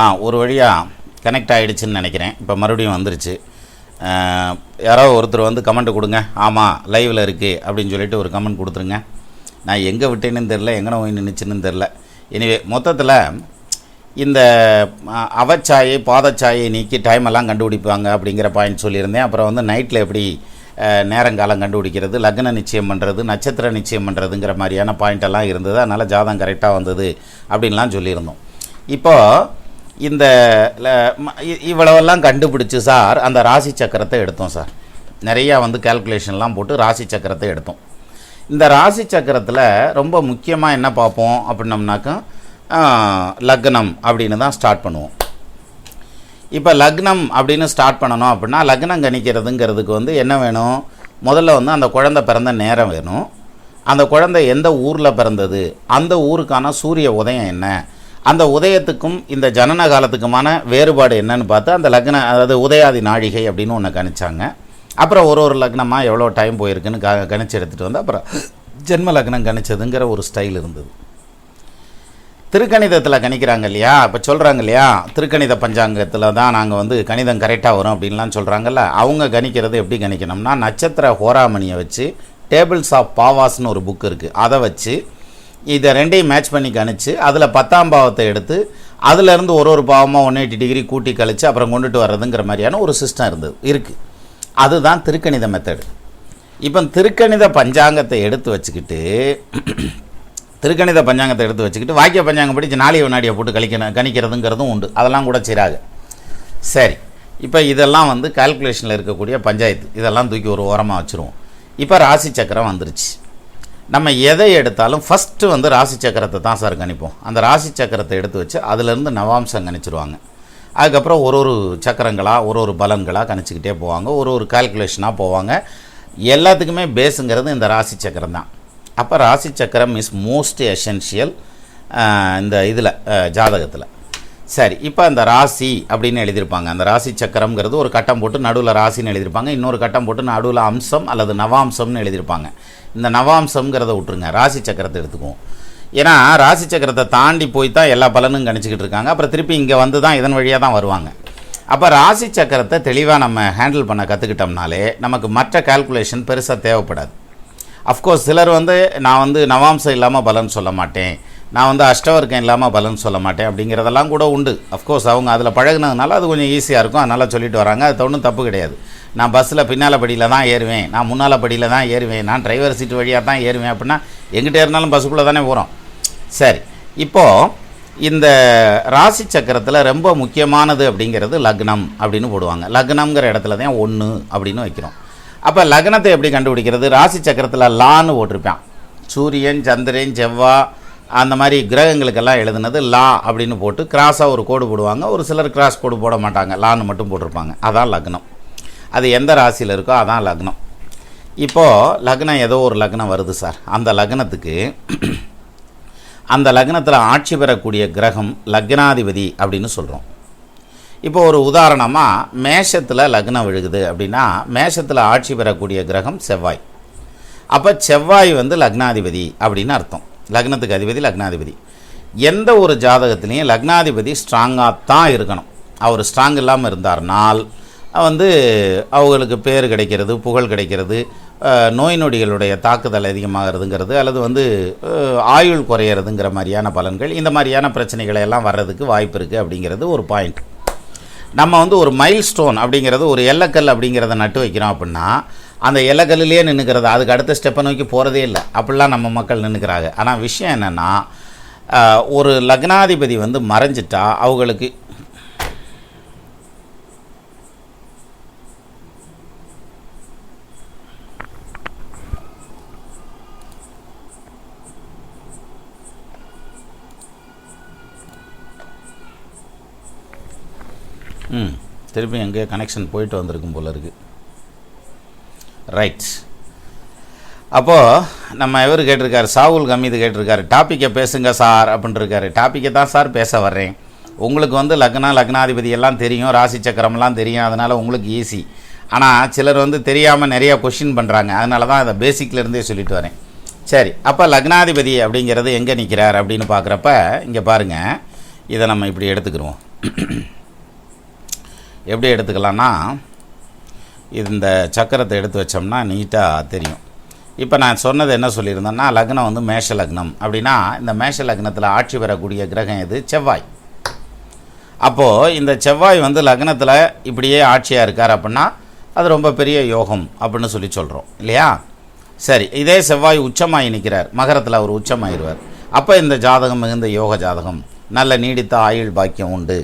ஆ ஒரு வழியாக கனெக்ட் ஆகிடுச்சின்னு நினைக்கிறேன். இப்போ மறுபடியும் வந்துருச்சு. யாரோ ஒருத்தர் வந்து கமெண்ட் கொடுங்க. ஆமாம் லைவில் இருக்குது அப்படின்னு சொல்லிட்டு ஒரு கமெண்ட் கொடுத்துருங்க. நான் எங்கே விட்டேன்னு தெரில எங்கே போய் நின்றுச்சுன்னு தெரில எனிவே மொத்தத்தில் இந்த அவச்சாயை பாதச்சாயை நீக்கி டைம் எல்லாம் கண்டுபிடிப்பாங்க அப்படிங்கிற பாயிண்ட் சொல்லியிருந்தேன். அப்புறம் வந்து நைட்டில் எப்படி நேரங்காலம் கண்டுபிடிக்கிறது லக்ன நிச்சயம் பண்ணுறது நட்சத்திர நிச்சயம் பண்ணுறதுங்கிற மாதிரியான பாயிண்ட் எல்லாம் இருந்தது. அதனால் ஜாதகம் கரெக்டாக வந்தது அப்படின்லாம் சொல்லியிருந்தோம். இப்போது இந்த இ- இவ்வளவெல்லாம் கண்டுபிடிச்சு சார் அந்த ராசி சக்கரத்தை எடுத்தோம் சார். நிறையா வந்து கால்குலேஷன்லாம் போட்டு ராசி சக்கரத்தை எடுத்தோம். இந்த ராசி சக்கரத்தில் ரொம்ப முக்கியமாக என்ன பார்ப்போம் அப்படின்னம்னாக்கா லக்னம் அப்படின்னு தான் ஸ்டார்ட் பண்ணுவோம். இப்போ லக்னம் அப்படின்னு ஸ்டார்ட் பண்ணணும் அப்படின்னா லக்னம் கணிக்கிறதுங்கிறதுக்கு வந்து என்ன வேணும்? முதல்ல வந்து அந்த குழந்தை பிறந்த நேரம் வேணும். அந்த குழந்தை எந்த ஊரில் பிறந்தது? அந்த ஊருக்கான சூரிய உதயம் என்ன? அந்த உதயத்துக்கும் இந்த ஜனன காலத்துக்குமான வேறுபாடு என்னன்னு பார்த்து அந்த லக்ன அதாவது உதயாதி நாழிகை அப்படின்னு ஒன்று கணிச்சாங்க. அப்புறம் ஒரு ஒரு லக்னமாக எவ்வளோ டைம் போயிருக்குன்னு க கணிச்சு எடுத்துகிட்டு வந்து அப்புறம் ஜென்ம லக்னம் கணிச்சதுங்கிற ஒரு ஸ்டைல் இருந்தது. திருக்கணிதத்தில் கணிக்கிறாங்க இல்லையா? இப்போ சொல்கிறாங்க இல்லையா? திருக்கணித பஞ்சாங்கத்தில் தான் நாங்கள் வந்து கணிதம் கரெக்டாக வரும் அப்படின்லாம் சொல்கிறாங்கல்ல அவங்க கணிக்கிறது எப்படி கணிக்கணும்னா நட்சத்திர ஹோராமணியை வச்சு டேபிள்ஸ் ஆஃப் பாவாஸ்னு ஒரு புக் இருக்குது அதை வச்சு இதை ரெண்டையும் மேட்ச் பண்ணி கணிச்சு அதில் பத்தாம் பாவத்தை எடுத்து அதுலேருந்து ஒரு ஒரு பாவமாக ஒன் எயிட்டி டிகிரி கூட்டி கழித்து அப்புறம் கொண்டுட்டு வர்றதுங்கிற மாதிரியான ஒரு சிஸ்டம் இருந்தது இருக்குது அதுதான் திருக்கணித மெத்தடு இப்போ திருக்கணித பஞ்சாங்கத்தை எடுத்து வச்சுக்கிட்டு திருக்கணித பஞ்சாங்கத்தை எடுத்து வச்சுக்கிட்டு வாக்கிய பஞ்சாங்கம் படித்து நாளைய வினாடியை போட்டு கழிக்கணும் கணிக்கிறதுங்கிறதும் உண்டு. அதெல்லாம் கூட செய்கிறாங்க சரி. இப்போ இதெல்லாம் வந்து கால்குலேஷனில் இருக்கக்கூடிய பஞ்சாயத்து. இதெல்லாம் தூக்கி ஒரு ஓரமாக வச்சுருவோம். இப்போ ராசி சக்கரம் வந்துருச்சு. நம்ம எதை எடுத்தாலும் ஃபஸ்ட்டு வந்து ராசி சக்கரத்தை தான் சார் கணிப்போம். அந்த ராசி சக்கரத்தை எடுத்து வச்சு அதுலேருந்து நவாம்சம் கணிச்சிருவாங்க. அதுக்கப்புறம் ஒரு ஒரு சக்கரங்களாக ஒரு ஒரு பலன்களாக கணிச்சிக்கிட்டே போவாங்க. ஒரு ஒரு கால்குலேஷனாக போவாங்க. எல்லாத்துக்குமே பேஸுங்கிறது இந்த ராசி சக்கரம் தான். அப்போ ராசி சக்கரம் இஸ் மோஸ்ட் எசென்ஷியல் இந்த இதில் ஜாதகத்தில். சரி இப்போ அந்த ராசி அப்படின்னு எழுதியிருப்பாங்க. அந்த ராசி சக்கரம்ங்கிறது ஒரு கட்டம் போட்டு நடுவில் ராசின்னு எழுதியிருப்பாங்க. இன்னொரு கட்டம் போட்டு நடுவில் அம்சம் அல்லது நவாம்சம்னு எழுதியிருப்பாங்க. இந்த நவாம்சம்ங்கிறத விட்டுருங்க. ராசி சக்கரத்தை எடுத்துக்குவோம். ஏன்னா ராசி சக்கரத்தை தாண்டி போய் தான் எல்லா பலனும் கணிச்சிக்கிட்டு இருக்காங்க. அப்புறம் திருப்பி இங்கே வந்து தான் இதன் வழியாக தான் வருவாங்க. அப்போ ராசி சக்கரத்தை தெளிவாக நம்ம ஹேண்டில் பண்ண கற்றுக்கிட்டோம்னாலே நமக்கு மற்ற கால்குலேஷன் பெருசாக தேவைப்படாது. அஃப்கோர்ஸ் சிலர் வந்து நான் வந்து நவாம்சம் இல்லாமல் பலன் சொல்ல மாட்டேன். நான் வந்து அஷ்டவர்க்கம் இல்லாமல் பலன் சொல்ல மாட்டேன் அப்படிங்கிறதெல்லாம் கூட உண்டு. அஃப்கோர்ஸ் அவங்க அதில் பழகுனதுனால அது கொஞ்சம் ஈஸியாக இருக்கும். அதனால் சொல்லிட்டு வராங்க. அது ஒன்றும் தப்பு கிடையாது. நான் பஸ்ஸில் பின்னால் படியில் தான் ஏறுவேன். நான் முன்னால் படியில் தான் ஏறுவேன். நான் டிரைவர் சீட்டு வழியாக தான் ஏறுவேன் அப்படின்னா எங்கிட்ட இருந்தாலும் பஸ்ஸுக்குள்ளே தானே போகிறோம் சரி. இப்போது இந்த ராசி சக்கரத்தில் ரொம்ப முக்கியமானது அப்படிங்கிறது லக்னம் அப்படின்னு போடுவாங்க. லக்னம்ங்கிற இடத்துல தான் ஒன்று அப்படின்னு வைக்கிறோம். அப்போ லக்னத்தை எப்படி கண்டுபிடிக்கிறது? ராசி சக்கரத்தில் லான்னு போட்டிருப்பான். சூரியன் சந்திரன் செவ்வாய் அந்த மாதிரி கிரகங்களுக்கெல்லாம் எழுதுனது லா அப்படின்னு போட்டு கிராஸாக ஒரு கோடு போடுவாங்க. ஒரு சிலர் கிராஸ் கோடு போட மாட்டாங்க. லான்னு மட்டும் போட்டிருப்பாங்க. அதான் லக்னம். அது எந்த ராசியில் இருக்கோ அதான் லக்னம். இப்போது லக்னம் ஏதோ ஒரு லக்னம் வருது சார். அந்த லக்னத்துக்கு அந்த லக்னத்தில் ஆட்சி பெறக்கூடிய கிரகம் லக்னாதிபதி அப்படின்னு சொல்கிறோம் இப்போ ஒரு உதாரணமாக மேஷத்தில் லக்னம் விழுகுது அப்படின்னா மேஷத்தில் ஆட்சி பெறக்கூடிய கிரகம் செவ்வாய். அப்போ செவ்வாய் வந்து லக்னாதிபதி அப்படின்னு அர்த்தம். லக்னத்துக்கு அதிபதி லக்னாதிபதி. எந்த ஒரு ஜாதகத்துலேயும் லக்னாதிபதி ஸ்ட்ராங்காக தான் இருக்கணும். அவர் ஸ்ட்ராங் இல்லாமல் இருந்தார்னால் வந்து அவங்களுக்கு பேர் கிடைக்கிறது புகழ் கிடைக்கிறது நோய் நொடிகளுடைய தாக்குதல் அதிகமாகிறதுங்கிறது அல்லது வந்து ஆயுள் குறையிறதுங்கிற மாதிரியான பலன்கள் இந்த மாதிரியான பிரச்சனைகளை எல்லாம் வர்றதுக்கு வாய்ப்பு இருக்குது அப்படிங்கிறது ஒரு பாயிண்ட் நம்ம வந்து ஒரு மைல் ஸ்டோன் அப்படிங்கிறது ஒரு எல்லக்கல் அப்படிங்கிறத நட்டு வைக்கிறோம் அப்படின்னா அந்த எல்லக்கல்லிலே நின்றுக்கிறது அதுக்கு அடுத்த ஸ்டெப்பை நோக்கி போகிறதே இல்லை. அப்படிலாம் நம்ம மக்கள் நின்றுக்கிறாங்க ஆனால் விஷயம் என்னென்னா ஒரு லக்னாதிபதி வந்து மறைஞ்சிட்டா அவங்களுக்கு ம் திருப்பி எங்கேயோ கனெக்ஷன் போயிட்டு வந்திருக்கும் போல இருக்குது ரைட் அப்போது நம்ம இவர் கேட்டிருக்காரு? சாவுல் கமீது கேட்டிருக்காரு. டாப்பிக்கை பேசுங்க சார் அப்படின்ட்டுருக்காரு டாப்பிக்கை தான் சார் பேச வர்றேன். உங்களுக்கு வந்து லக்னா லக்னாதிபதி எல்லாம் தெரியும் ராசி சக்கரம்லாம் தெரியும் அதனால் உங்களுக்கு ஈஸி ஆனால் சிலர் வந்து தெரியாமல் நிறையா கொஷின் பண்ணுறாங்க அதனால தான் அதை பேசிக்லேருந்தே சொல்லிட்டு வரேன். சரி அப்போ லக்னாதிபதி அப்படிங்கிறது எங்கே நிற்கிறார் அப்படின்னு பார்க்குறப்ப இங்கே பாருங்கள் இதை நம்ம இப்படி எடுத்துக்கிருவோம். எப்படி எடுத்துக்கலாம்னா இந்த சக்கரத்தை எடுத்து வச்சோம்னா நீட்டாக தெரியும். இப்போ நான் சொன்னது என்ன சொல்லியிருந்தேன்னா லக்னம் வந்து மேஷ லக்னம். அப்படின்னா இந்த மேஷ லக்னத்தில் ஆட்சி பெறக்கூடிய கிரகம் எது? செவ்வாய். அப்போது இந்த செவ்வாய் வந்து லக்னத்தில் இப்படியே ஆட்சியாக இருக்கார் அப்படின்னா அது ரொம்ப பெரிய யோகம் அப்படின்னு சொல்லி சொல்கிறோம் இல்லையா? சரி இதே செவ்வாய் உச்சமாகி நிற்கிறார் மகரத்தில் அவர் உச்சமாயிருவார். அப்போ இந்த ஜாதகம் மிகுந்த யோக ஜாதகம். நல்ல நீடித்த ஆயுள் பாக்கியம் உண்டு.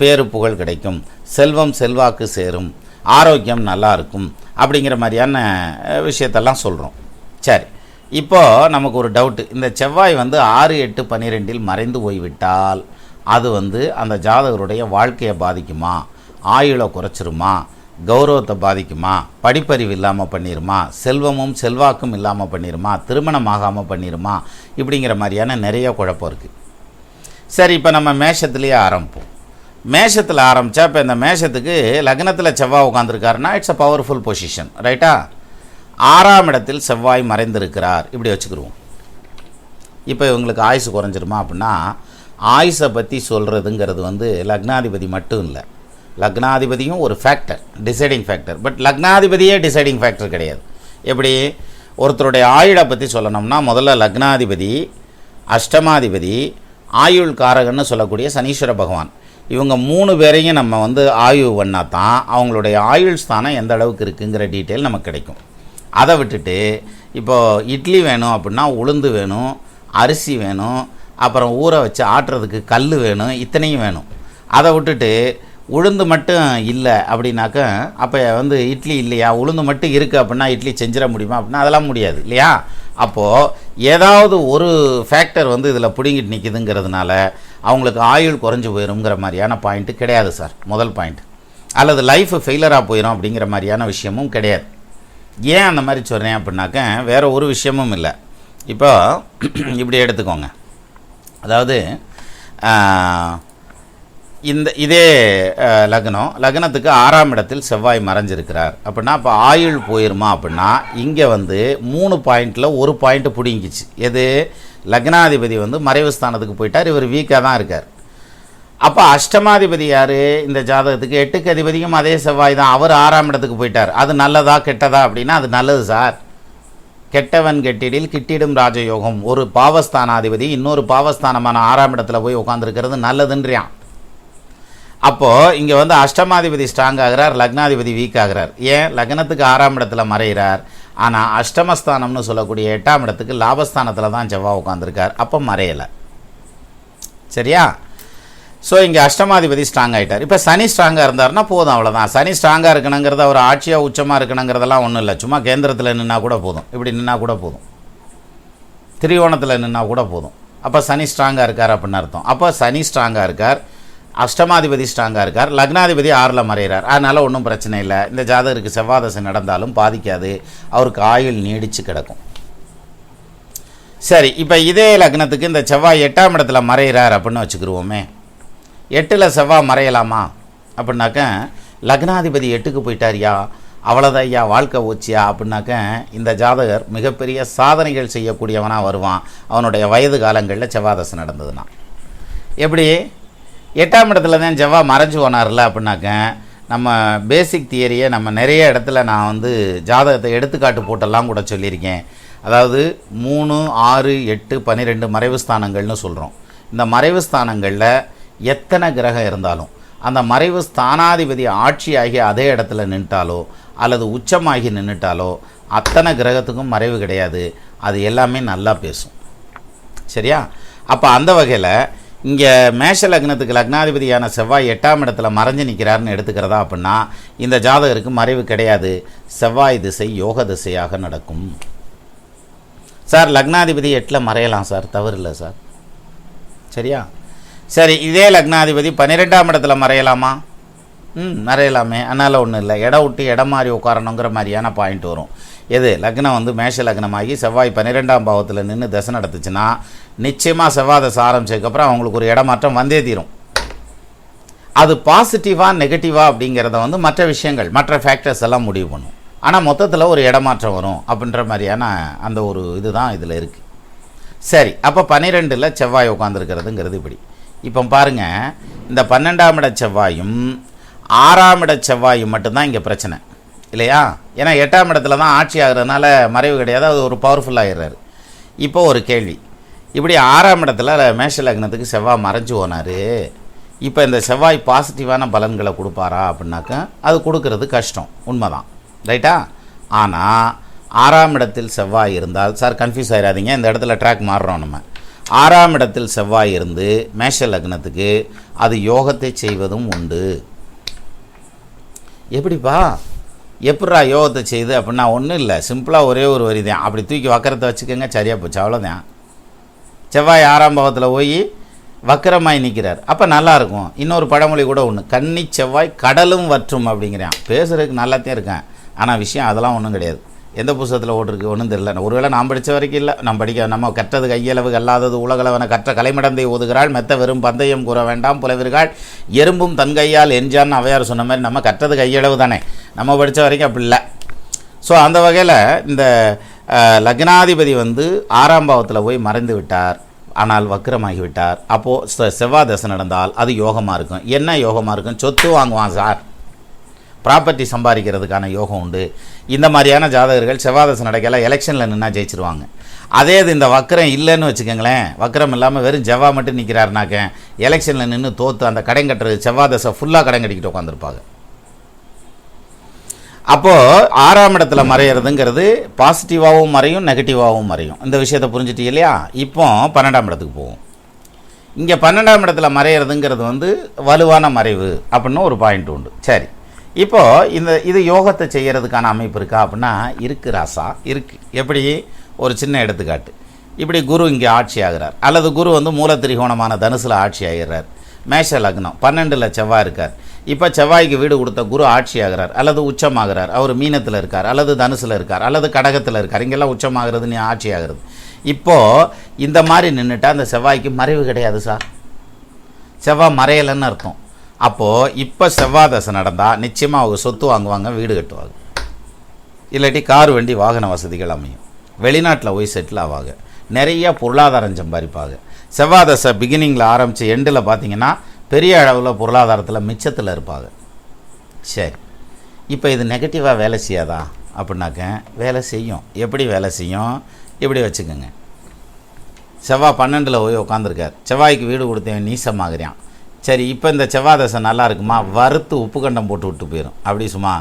பேரு புகழ் கிடைக்கும். செல்வம் செல்வாக்கு சேரும். ஆரோக்கியம் நல்லா இருக்கும் அப்படிங்கிற மாதிரியான விஷயத்தெல்லாம் சொல்கிறோம் சரி. இப்போ நமக்கு ஒரு டவுட்டு இந்த செவ்வாய் வந்து ஆறு எட்டு பன்னிரெண்டில் மறைந்து போய்விட்டால் அது வந்து அந்த ஜாதகருடைய வாழ்க்கையை பாதிக்குமா? ஆயுளை குறைச்சிருமா? கௌரவத்தை பாதிக்குமா? படிப்பறிவு இல்லாமல் பண்ணிடுமா செல்வமும் செல்வாக்கும் இல்லாமல் பண்ணிடுமா திருமணம் ஆகாமல் பண்ணிருமா? இப்படிங்கிற மாதிரியான நிறைய குழப்பம் இருக்குது சரி இப்போ நம்ம மேஷத்துலேயே ஆரம்பிப்போம். மேஷத்தில் ஆரம்பித்தா இப்போ இந்த மேஷத்துக்கு லக்னத்தில் செவ்வாய் உட்காந்துருக்காருன்னா இட்ஸ் அ பவர்ஃபுல் பொசிஷன் ரைட்டா ஆறாம் இடத்தில் செவ்வாய் மறைந்திருக்கிறார். இப்படி வச்சுக்கிருவோம். இப்போ இவங்களுக்கு ஆயுசு குறைஞ்சிருமா அப்படின்னா ஆயுசை பற்றி சொல்கிறதுங்கிறது வந்து லக்னாதிபதி மட்டும் இல்லை. லக்னாதிபதியும் ஒரு ஃபேக்டர் டிசைடிங் ஃபேக்டர் பட் லக்னாதிபதியே டிசைடிங் ஃபேக்டர் கிடையாது. எப்படி? ஒருத்தருடைய ஆயுளை பற்றி சொல்லணும்னா முதல்ல லக்னாதிபதி அஷ்டமாதிபதி ஆயுள் காரகன்னு சொல்லக்கூடிய சனீஸ்வர பகவான். இவங்க மூணு பேரையும் நம்ம வந்து ஆய்வு பண்ணால் தான் அவங்களுடைய ஆயுள் ஸ்தானம் எந்த அளவுக்கு இருக்குங்கிற டீட்டெயில் நமக்கு கிடைக்கும். அதை விட்டுட்டு இப்போது இட்லி வேணும் அப்படின்னா உளுந்து வேணும் அரிசி வேணும் அப்புறம் ஊற வச்சு ஆட்டுறதுக்கு கல் வேணும் இத்தனையும் வேணும். அதை விட்டுட்டு உளுந்து மட்டும் இல்லை அப்படின்னாக்க அப்போ வந்து இட்லி இல்லையா? உளுந்து மட்டும் இருக்குது அப்படின்னா இட்லி செஞ்சிட முடியுமா? அப்படின்னா அதெல்லாம் முடியாது இல்லையா? அப்போது ஏதாவது ஒரு ஃபேக்டர் வந்து இதில் பிடுங்கிட்டு நிற்கிதுங்கிறதுனால அவங்களுக்கு ஆயுள் குறைஞ்சி போயிருங்கிற மாதிரியான பாயிண்ட்டு கிடையாது சார் முதல் பாயிண்ட் அல்லது லைஃப் ஃபெயிலராக போயிடும் அப்படிங்கிற மாதிரியான விஷயமும் கிடையாது. ஏன் அந்த மாதிரி சொல்கிறேன் அப்படின்னாக்க வேறு ஒரு விஷயமும் இல்லை. இப்போ இப்படி எடுத்துக்கோங்க. அதாவது இந்த இதே லக்னம் லக்னத்துக்கு ஆறாம் இடத்தில் செவ்வாய் மறைஞ்சிருக்கிறார். அப்படின்னா அப்போ ஆயுள் போயிருமா அப்படின்னா இங்கே வந்து மூணு பாயிண்டில் ஒரு பாயிண்ட்டு பிடிங்கிச்சு. எது? லக்னாதிபதி வந்து மறைவு ஸ்தானத்துக்கு போயிட்டார். இவர் வீக்காக தான் இருக்கார். அப்போ அஷ்டமாதிபதி யார்? இந்த ஜாதகத்துக்கு எட்டுக்கு அதிபதியும் அதே செவ்வாய் தான். அவர் ஆறாம் இடத்துக்கு போயிட்டார். அது நல்லதா கெட்டதா அப்படின்னா அது நல்லது சார். கெட்டவன் கெட்டிடில் கிட்டிடும் ராஜயோகம். ஒரு பாவஸ்தானாதிபதி இன்னொரு பாவஸ்தானமான ஆறாம் இடத்துல போய் உட்காந்துருக்கிறது நல்லதுன்றியான். அப்போது இங்கே வந்து அஷ்டமாதிபதி ஸ்ட்ராங் ஆகிறார் லக்னாதிபதி வீக் ஆகிறார். ஏன்? லக்னத்துக்கு ஆறாம் இடத்துல மறைகிறார் ஆனால் அஷ்டமஸ்தானம்னு சொல்லக்கூடிய எட்டாம் இடத்துக்கு லாபஸ்தானத்தில் தான் செவ்வாய் உட்காந்துருக்கார் அப்போ மறையலை. சரியா? ஸோ இங்கே அஷ்டமாதிபதி ஸ்ட்ராங் ஆகிட்டார் இப்போ சனி ஸ்ட்ராங்காக இருந்தாருன்னா போதும் அவ்வளோதான் சனி ஸ்ட்ராங்காக இருக்கணுங்கிறத அவர் ஆட்சியாக உச்சமாக இருக்கணுங்கிறதெல்லாம் ஒன்றும் இல்லை. சும்மா கேந்திரத்தில் நின்னா கூட போதும். இப்படி நின்னா கூட போதும். திரிகோணத்தில் நின்னா கூட போதும். அப்போ சனி ஸ்ட்ராங்காக இருக்கார் அப்படின்னு அர்த்தம். அப்போ சனி ஸ்ட்ராங்காக இருக்கார். அஷ்டமாதிபதி ஸ்ட்ராங்காக இருக்கார். லக்னாதிபதி ஆறில் மறைகிறார் அதனால் ஒன்றும் பிரச்சனை இல்லை. இந்த ஜாதகருக்கு செவ்வாதசை நடந்தாலும் பாதிக்காது. அவருக்கு ஆயுள் நீடித்து கிடக்கும். சரி இப்போ இதே லக்னத்துக்கு இந்த செவ்வாய் எட்டாம் இடத்துல மறைகிறார் அப்படின்னு வச்சுக்கிருவோமே. எட்டில் செவ்வாய் மறையலாமா? அப்படின்னாக்க லக்னாதிபதி எட்டுக்கு போயிட்டாரியா? அவ்வளோதான் ஐயா வாழ்க்கை ஓச்சியா? அப்படின்னாக்க இந்த ஜாதகர் மிகப்பெரிய சாதனைகள் செய்யக்கூடியவனாக வருவான். அவனுடைய வயது காலங்களில் செவ்வாதசை நடந்ததுன்னா. எப்படி? எட்டாம் இடத்துல தான் செவ்வாய் மறைஞ்சு போனார்ல அப்படின்னாக்க நம்ம பேசிக் தியரியை நம்ம நிறைய இடத்துல நான் வந்து ஜாதகத்தை எடுத்துக்காட்டு போட்டெல்லாம் கூட சொல்லியிருக்கேன். அதாவது மூணு ஆறு எட்டு பன்னிரெண்டு மறைவு ஸ்தானங்கள்னு சொல்கிறோம் இந்த மறைவு ஸ்தானங்களில் எத்தனை கிரகம் இருந்தாலும் அந்த மறைவு ஸ்தானாதிபதி ஆட்சியாகி அதே இடத்துல நின்ட்டாலோ அல்லது உச்சமாகி நின்றுட்டாலோ அத்தனை கிரகத்துக்கும் மறைவு கிடையாது. அது எல்லாமே நல்லா பேசும். சரியா? அப்போ அந்த வகையில் இங்கே மேஷ லக்னத்துக்கு லக்னாதிபதியான செவ்வாய் எட்டாம் இடத்துல மறைஞ்சு நிற்கிறாருன்னு எடுத்துக்கிறதா அப்படின்னா இந்த ஜாதகருக்கு மறைவு கிடையாது. செவ்வாய் திசை யோக திசையாக நடக்கும். சார் லக்னாதிபதி எட்டில் மறையலாம் சார். தவறு இல்லை சார். சரியா? சரி இதே லக்னாதிபதி பன்னிரெண்டாம் இடத்துல மறையலாமா? ம் மறையலாமே. அதனால் ஒன்றும் இல்லை. இடம் விட்டு இடம் மாறி உட்காரணுங்கிற மாதிரியான பாயிண்ட் வரும். எது? லக்னம் வந்து மேஷ லக்னமாகி செவ்வாய் பன்னிரெண்டாம் பாவத்தில் நின்று தசை நடத்துச்சுன்னா நிச்சயமாக செவ்வாய் தசை ஆரம்பிச்சதுக்கப்புறம் அவங்களுக்கு ஒரு இடமாற்றம் வந்தே தீரும். அது பாசிட்டிவாக நெகட்டிவாக அப்படிங்கிறத வந்து மற்ற விஷயங்கள் மற்ற ஃபேக்டர்ஸ் எல்லாம் முடிவு பண்ணும். ஆனால் மொத்தத்தில் ஒரு இடமாற்றம் வரும் அப்படின்ற மாதிரியான அந்த ஒரு இதுதான் இதில் இருக்குது சரி அப்போ பன்னிரெண்டில் செவ்வாய் உட்காந்துருக்கிறதுங்கிறது இப்படி. இப்போ பாருங்கள் இந்த பன்னெண்டாம் இட செவ்வாயும் ஆறாம் இட செவ்வாயும் மட்டும்தான் இங்கே பிரச்சனை. இல்லையா? ஏன்னா எட்டாம் இடத்துல தான் ஆட்சி ஆகிறதுனால மறைவு கிடையாது அது ஒரு பவர்ஃபுல்லாகிடுறாரு இப்போ ஒரு கேள்வி. இப்படி ஆறாம் இடத்துல மேஷ லக்னத்துக்கு செவ்வாய் மறைஞ்சு போனார். இப்போ இந்த செவ்வாய் பாசிட்டிவான பலன்களை கொடுப்பாரா அப்படின்னாக்கா அது கொடுக்கறது கஷ்டம். உண்மைதான். ரைட்டா? ஆனால் ஆறாம் இடத்தில் செவ்வாய் இருந்தால் சார் கன்ஃபியூஸ் ஆகிடாதீங்க இந்த இடத்துல ட்ராக் மாறுறோம் நம்ம. ஆறாம் இடத்தில் செவ்வாய் இருந்து மேஷ லக்னத்துக்கு அது யோகத்தை செய்வதும் உண்டு. எப்படிப்பா? எப்படா யோகத்தை செய்து அப்படின்னா ஒன்றும் இல்லை. சிம்பிளாக ஒரே ஒரு வரி தான். அப்படி தூக்கி வக்கரத்தை வச்சுக்கோங்க சரியாக போச்சு. அவ்வளோதான் செவ்வாய் ஆறாம் பாவத்தில் போய் வக்கரமாய் நிற்கிறார் அப்போ நல்லாயிருக்கும் இன்னொரு பழமொழி கூட ஒன்று கன்னி செவ்வாய் கடலும் வற்றும் அப்படிங்கிறான். பேசுகிறதுக்கு நல்லாத்தையும் இருக்கேன். ஆனால் விஷயம் அதெல்லாம் ஒன்றும் கிடையாது. எந்த புஸ்தகத்தில் ஓட்டிருக்கு ஒன்றும் தெரியல. ஒருவேளை நான் படித்த வரைக்கும் இல்லை. நம்ம படிக்க நம்ம கற்றது கையளவு அல்லாதது உலகளவன கற்ற கலைமடந்தை ஓதுகிறாள். மெத்த வெறும் பந்தயம் கூற வேண்டாம் புலவிர்கள். எறும்பும் தன் கையால் எஞ்சான்னு அவையார் சொன்ன மாதிரி நம்ம கற்றது கையளவு தானே. நம்ம படித்த வரைக்கும் அப்படி இல்லை. ஸோ அந்த வகையில் இந்த லக்னாதிபதி வந்து ஆறாம் பாவத்தில் போய் மறைந்து விட்டார். ஆனால் வக்கரமாகிவிட்டார். அப்போது செவ்வாய் தசை நடந்தால் அது யோகமாக இருக்கும். என்ன யோகமாக இருக்கும்? சொத்து வாங்குவான் சார். ப்ராப்பர்ட்டி சம்பாதிக்கிறதுக்கான யோகம் உண்டு. இந்த மாதிரியான ஜாதகர்கள் செவ்வாதசம் நடக்கல எலெக்ஷனில் நின்னா ஜெயிச்சிருவாங்க. அதே இது இந்த வக்கரம் இல்லைன்னு வச்சுக்கோங்களேன் வக்கரம் இல்லாமல் வெறும் ஜெவ்வா மட்டும் நிற்கிறாருனாக்க எலெக்ஷனில் நின்று தோற்று அந்த கடன் கட்டுறது செவ்வாதசை ஃபுல்லாக கடன் கட்டிக்கிட்டு உட்காந்துருப்பாங்க அப்போது ஆறாம் இடத்துல மறையிறதுங்கிறது பாசிட்டிவாகவும் மறையும் நெகட்டிவாகவும் மறையும். இந்த விஷயத்தை புரிஞ்சுட்டு இல்லையா? இப்போ பன்னெண்டாம் இடத்துக்கு போவோம். இங்கே பன்னெண்டாம் இடத்துல மறையிறதுங்கிறது வந்து வலுவான மறைவு அப்படின்னு ஒரு பாயிண்ட் உண்டு. சரி. இப்போது இந்த இது யோகத்தை செய்கிறதுக்கான அமைப்பு இருக்கா அப்படின்னா இருக்குது ராசா இருக்கு. எப்படி? ஒரு சின்ன எடுத்துக்காட்டு. இப்படி குரு இங்கே ஆட்சி ஆகிறார். அல்லது குரு வந்து மூலத்திரிகோணமான தனுசில் ஆட்சி ஆகிறார் மேஷ லக்னம் பன்னெண்டில் செவ்வாய் இருக்கார். இப்போ செவ்வாய்க்கு வீடு கொடுத்த குரு ஆட்சி ஆகிறார். அல்லது உச்சமாகிறார். அவர் மீனத்தில் இருக்கார். அல்லது தனுசில் இருக்கார். அல்லது கடகத்தில் இருக்கார். இங்கெல்லாம் உச்சமாகிறது நீ ஆட்சி ஆகிறது. இப்போது இந்த மாதிரி நின்றுட்டால் அந்த செவ்வாய்க்கு மறைவு கிடையாது சார். செவ்வாய் மறையலைன்னு அர்த்தம். அப்போது இப்போ செவ்வாய் தசை நடந்தால் நிச்சயமாக அவங்க சொத்து வாங்குவாங்க வீடு கட்டுவாங்க. இல்லாட்டி கார் வண்டி வாகன வசதிகள் அமையும். வெளிநாட்டில் போய் செட்டில் ஆவாங்க. நிறைய பொருளாதாரம் சம்பாதிப்பாங்க. செவ்வாய் தசை பிகினிங்கில் ஆரம்பித்து எண்டில் பார்த்தீங்கன்னா பெரிய அளவில் பொருளாதாரத்தில் மிச்சத்தில் இருப்பாங்க. சரி. இப்போ இது நெகட்டிவாக வேலை செய்யாதா? அப்படின்னாக்க வேலை செய்யும். எப்படி வேலை செய்யும்? இப்படி வச்சுக்கோங்க. செவ்வாய் பன்னெண்டில் போய் உட்காந்துருக்கார் செவ்வாய்க்கு வீடு கொடுத்தவன் நீசமாகறான். சரி இப்போ இந்த செவ்வாய் தசை நல்லா இருக்குமா வறுத்து உப்பு கண்டம் போட்டு விட்டு போயிடும் அப்படி சும்மா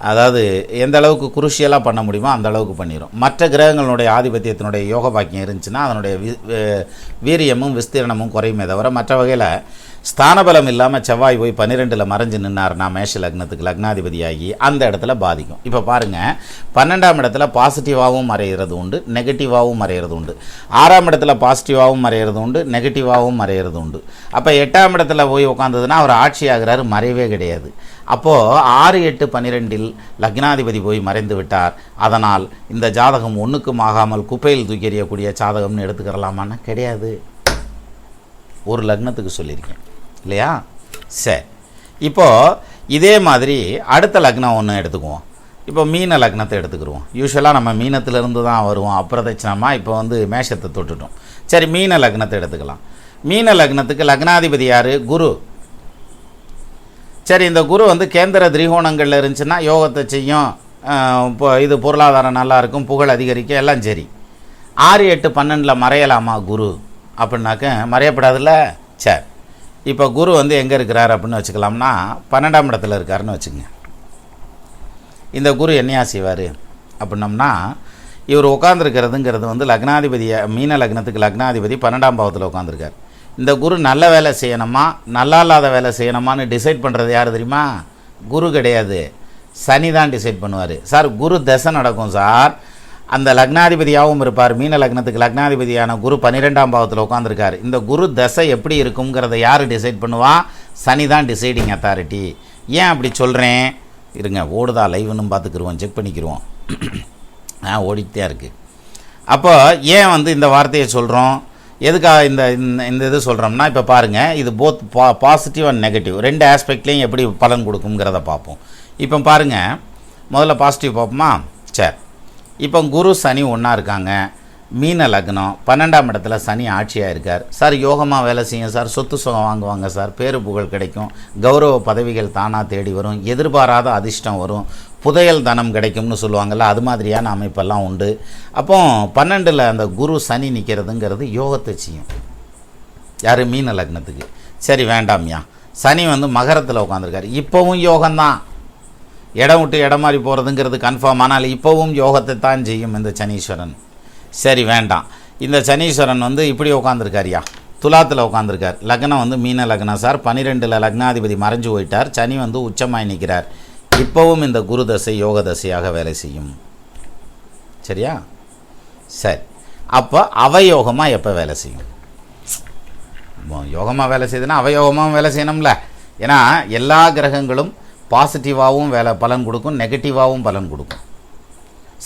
அதாவது எந்த அளவுக்கு குருஷியலாக பண்ண முடியுமோ அந்த அளவுக்கு பண்ணிடும் மற்ற கிரகங்களுடைய ஆதிபத்தியத்தினுடைய யோக பாக்கியம் இருந்துச்சுன்னா அதனுடைய வி- வீரியமும் விஸ்தீரணமும் குறையுமே தவிர மற்ற வகையில் ஸ்தானபலம் இல்லாமல் செவ்வாய் போய் பன்னிரெண்டில் மறைஞ்சு நின்னார்னா மேஷ லக்னத்துக்கு லக்னாதிபதியாகி அந்த இடத்துல பாதிக்கும். இப்போ பாருங்கள் பன்னெண்டாம் இடத்துல பாசிட்டிவாகவும் மறையிறது உண்டு நெகட்டிவாகவும் மறையிறது உண்டு. ஆறாம் இடத்துல பாசிட்டிவாகவும் மறையிறது உண்டு நெகட்டிவாகவும் மறையிறது உண்டு. அப்போ எட்டாம் இடத்துல போய் உட்காந்ததுன்னா அவர் ஆட்சி ஆகிறாரு மறையவே கிடையாது. அப்போது ஆறு எட்டு பன்னிரெண்டில் லக்னாதிபதி போய் மறைந்து விட்டார். அதனால் இந்த ஜாதகம் ஒன்றுக்கும் ஆகாமல் குப்பையில் தூக்கி எறியக்கூடிய ஜாதகம்னு எடுத்துக்கிறலாமான்னு கிடையாது. ஒரு லக்னத்துக்கு சொல்லியிருக்கேன். இல்லையா? சரி. இப்போது இதே மாதிரி அடுத்த லக்னம் ஒன்று எடுத்துக்குவோம். இப்போ மீன லக்னத்தை எடுத்துக்கிருவோம். யூஸ்வலாக நம்ம மீனத்திலிருந்து தான் வருவோம். அப்பிரதட்சணமாக இப்போ வந்து மேஷத்தை தொட்டுட்டோம். சரி மீன லக்னத்தை எடுத்துக்கலாம். மீன லக்னத்துக்கு லக்னாதிபதி யார்? குரு. சரி இந்த குரு வந்து கேந்திர திரிகோணங்களில் இருந்துச்சுன்னா யோகத்தை செய்யும். இப்போ இது பொருளாதாரம் நல்லாயிருக்கும் புகழ் அதிகரிக்கும் எல்லாம் சரி. ஆறு எட்டு பன்னெண்டில் மறையலாமா குரு? அப்படின்னாக்க மறையப்படாதுல்ல? சரி. இப்போ குரு வந்து எங்கே இருக்கிறார் அப்படின்னு வச்சுக்கலாம்னா பன்னெண்டாம் இடத்துல இருக்காருன்னு வச்சுங்க இந்த குரு என்னையா செய்வார்? அப்படின்னம்னா இவர் உட்காந்துருக்கிறதுங்கிறது வந்து லக்னாதிபதியை மீன லக்னத்துக்கு லக்னாதிபதி பன்னெண்டாம் பாவத்தில் உட்காந்துருக்கார் இந்த குரு நல்ல வேலை செய்யணுமா? நல்லா இல்லாத வேலை செய்யணுமான்னு டிசைட் பண்ணுறது யார் தெரியுமா? குரு கிடையாது. சனி தான் டிசைட் பண்ணுவார். சார் குரு தசை நடக்கும் சார். அந்த லக்னாதிபதியாகவும் இருப்பார். மீன லக்னத்துக்கு லக்னாதிபதியான குரு பன்னிரெண்டாம் பாவத்தில் உட்காந்துருக்கார் இந்த குரு தசை எப்படி இருக்குங்கிறத யார் டிசைட் பண்ணுவா? சனி தான் டிசைடிங் அத்தாரிட்டி ஏன் அப்படி சொல்கிறேன் இருங்க ஓடுதா லைவ்னு பார்த்துக்கிருவோம் செக் பண்ணிக்கிருவோம். ஆ ஓடிக்கிட்டே இருக்குது அப்போ ஏன் வந்து இந்த வார்த்தையை சொல்கிறோம் எதுக்காக இந்த இந்த- இந்த இது சொல்கிறோம்னா இப்போ பாருங்கள் இது போத் பா பாசிட்டிவ் அண்ட் நெகட்டிவ் ரெண்டு ஆஸ்பெக்ட்லேயும் எப்படி பலன் கொடுக்குங்கிறத பார்ப்போம். இப்போ பாருங்கள் முதல்ல பாசிட்டிவ் பார்ப்போமா? சரி. இப்போ குரு சனி ஒன்றா இருக்காங்க. மீன லக்னம். பன்னெண்டாம் இடத்துல சனி ஆட்சியாக இருக்கார். சார் யோகமாக வேலை செய்யும் சார். சொத்து சுகம் வாங்குவாங்க சார். பேரு புகழ் கிடைக்கும். கௌரவ பதவிகள் தானாக தேடி வரும். எதிர்பாராத அதிர்ஷ்டம் வரும். புதையல் தனம் கிடைக்கும்னு சொல்லுவாங்கள்ல அது மாதிரியான அமைப்பெல்லாம் உண்டு. அப்போ பன்னெண்டில் அந்த குரு சனி நிற்கிறதுங்கிறது யோகத்தை செய்யும். யார்? மீன லக்னத்துக்கு. சரி வேண்டாம்யா சனி வந்து மகரத்தில் உட்காந்துருக்காரு இப்போவும் யோகம்தான். இடம் விட்டு இடம் மாறி போகிறதுங்கிறது கன்ஃபார்ம் ஆனால் இப்போவும் யோகத்தை தான் செய்யும் இந்த சனீஸ்வரன். சரி வேண்டாம். இந்த சனீஸ்வரன் வந்து இப்படி உட்காந்துருக்காருயா துலாத்தில் உட்காந்துருக்கார் லக்னம் வந்து மீன லக்னம் சார். பன்னிரெண்டில் லக்னாதிபதி மறைஞ்சு போயிட்டார். சனி வந்து உச்சமாய் நிற்கிறார் இப்போவும் இந்த குரு தசை யோக தசையாக வேலை செய்யும். சரியா? சரி. அப்போ அவயோகமாக எப்போ வேலை செய்யும்? யோகமாக வேலை செய்யுதுன்னா அவயோகமாகவும் வேலை செய்யணும்ல. ஏன்னா எல்லா கிரகங்களும் பாசிட்டிவாகவும் வேலை பலன் கொடுக்கும் நெகட்டிவாகவும் பலன் கொடுக்கும்.